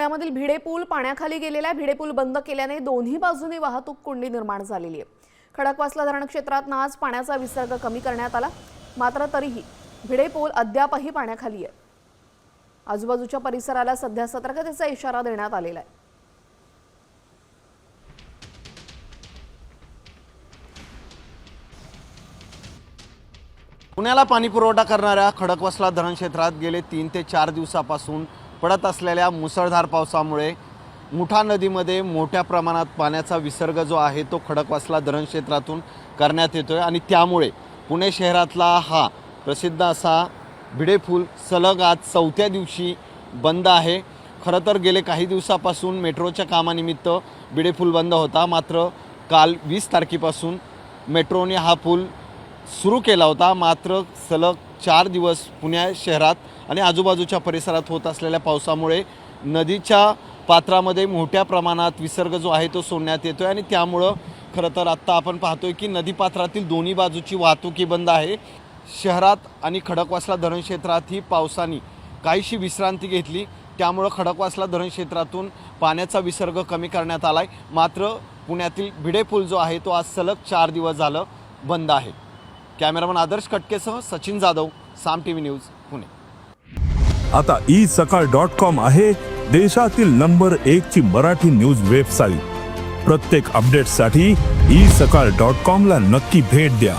पुण्यामधील भिडे पूल पाण्याखाली गेलेला भिडे पूल बंद केल्याने दोन्ही बाजूने वाहतूक कोंडी निर्माण झालेली आहे. खडकवासला धरण क्षेत्रात आज पाण्याचा विसर्ग कमी करण्यात आला. मात्र तरीही भिडे पूल अद्यापही पाण्याखाली आहे. आजूबाजूच्या परिसराला सध्या सतर्कतेचा इशारा देण्यात आलेला आहे. पुण्याला पाणीपुरवठा करणाऱ्या खडकवासला धरण क्षेत्रात गेले तीन ते चार दिवसापासून पडत असलेल्या मुसळधार पावसामुळे मुठा नदीमध्ये मोठ्या प्रमाणात पाण्याचा विसर्ग जो आहे तो खडकवासला धरण क्षेत्रातून करण्यात येतो आहे आणि त्यामुळे पुणे शहरातला हा प्रसिद्ध असा भिडेपूल सलग आज चौथ्या दिवशी बंद आहे. खरं तर गेले काही दिवसापासून मेट्रोच्या कामानिमित्त भिडे पूल बंद होता. मात्र काल वीस तारखेपासून मेट्रोने हा पूल सुरू केला होता. मात्र सलग चार दिवस पुण्या शहरात आणि आजूबाजूच्या परिसरात होत असलेल्या पावसामुळे नदीच्या पात्रामध्ये मोठ्या प्रमाणात विसर्ग जो आहे तो सोडण्यात येतो आहे आणि त्यामुळं खरं तर आत्ता आपण पाहतोय की नदीपात्रातील दोन्ही बाजूची वाहतुकी बंद आहे. शहरात आणि खडकवासला धरण क्षेत्रात ही पावसाने काहीशी विश्रांती घेतली. त्यामुळं खडकवासला धरण क्षेत्रातून पाण्याचा विसर्ग कमी करण्यात आला आहे मात्र पुण्यातील भिडे पूल जो आहे तो आज सलग चार दिवस झालं बंद आहे. Cameraman Adarsh कटकेसह Sachin Jadhav Saam T V news Pune. आता ई सकाळ डॉट कॉम आहे देशातील नंबर एक ची मराठी न्यूज वेबसाईट. प्रत्येक अपडेटसाठी ई सकाळ डॉट कॉम ला नक्की भेट द्या.